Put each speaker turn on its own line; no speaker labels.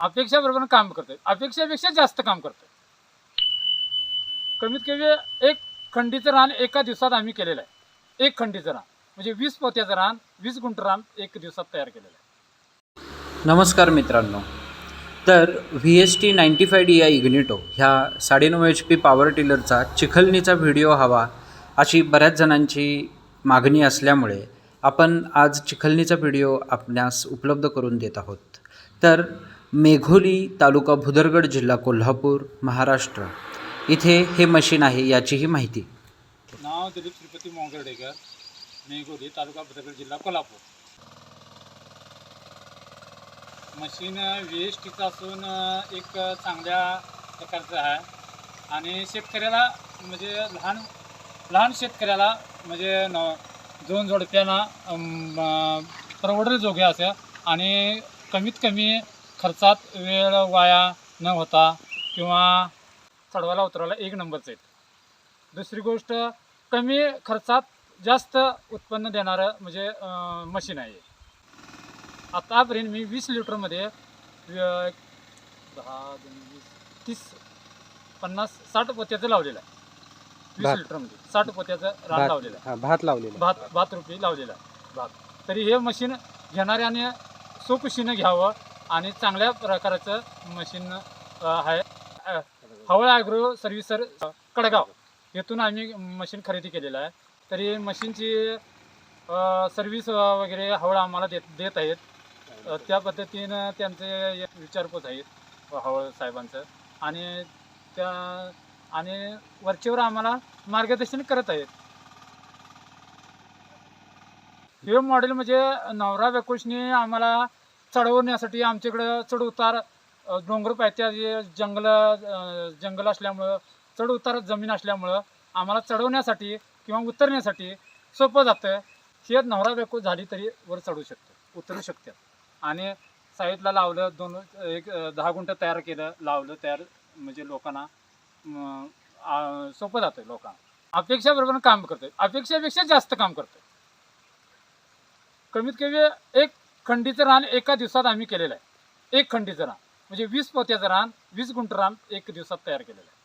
अपेक्षाबरोबर काम करतोय. अपेक्षापेक्षा जास्त काम करतोय. कमीत कमी एक खंडीचं रान एका दिवसात आम्ही केलेलं आहे. एक खंडीचं रान. म्हणजे वीस पोत्याचं रान वीस गुंठ रान एक दिवसात तयार केलेलं आहे.
नमस्कार मित्रांनो. तर V S T ninety five D या इग्निटो ह्या साडेनऊ एच पी पॉवर टिलरचा चिखलणीचा व्हिडिओ हवा अशी बऱ्याच जणांची मागणी असल्यामुळे आपण आज चिखलणीचा व्हिडिओ आपणास उपलब्ध करून देत आहोत. तर मेघोली तालुका भुदरगड जिल्हा कोल्हापूर महाराष्ट्र. इथे हे मशीन आहे याचीही माहिती.
नाव दिलीप श्रीपती मोंगर्डेकर मेघोली तालुका भुदरगड जिल्हा कोल्हापूर. मशीन वेस्टचं एस असून एक चांगल्या प्रकारचं आहे. आणि शेतकऱ्याला म्हणजे लहान लहान शेतकऱ्याला म्हणजे न दोन जोडप्यांना परवडेल जोगे असं. आणि कमीत कमी खर्चात वेळ वाया न होता किंवा चढवायला उतरवायला एक नंबरचं आहेत. दुसरी गोष्ट कमी खर्चात जास्त उत्पन्न देणारं म्हणजे मशीन आहे. आतापर्यंत मी वीस लिटरमध्ये दहा दोन वीस तीस पन्नास साठ पोत्याचं लावलेलं आहे. वीस. लिटरमध्ये साठ पोत्याचं रान लावलेलं आहे.
भात लावलेला
भात भात रुपये लावलेला आहे. भात. तरी हे मशीन घेणाऱ्याने सोकुशीनं घ्यावं आणि चांगल्या प्रकारचं मशीन आहे. हवळ ॲग्रो सर्व्हिसर कडगाव. येथून आम्ही मशीन खरेदी केलेलं आहे. तरी मशीनची सर्व्हिस वगैरे हवळ आम्हाला देत देत आहेत. त्या पद्धतीनं त्यांचे विचारपूस आहेत हवळ साहेबांचं. आणि त्या आणि वरचेवर आम्हाला मार्गदर्शन करत आहेत. हे मॉडेल म्हणजे नवरा बेकुशने आम्हाला चढवण्यासाठी आमच्याकडं चढउतार डोंगर पायथ्या जंगल जंगल असल्यामुळं चढउतार जमीन असल्यामुळं आम्हाला चढवण्यासाठी किंवा उतरण्यासाठी सोपं जातं. हे नवरा बेकूश झाली तरी वर चढू शकतो उतरू शकतात आणि साईडला लावलं दोन एक दहा गुंठ तयार केलं लावलं तयार म्हणजे लोकांना सोपं जातं लोकांना. अपेक्षाबरोबर काम करतोय. अपेक्षापेक्षा जास्त काम करतोय. कमीत कमी एक खंडीचं रान एका दिवसात आम्ही केलेलं आहे. एक खंडीचं रान. म्हणजे वीस पोत्याचं रान वीस गुंठ रान एक दिवसात तयार केलेलं आहे.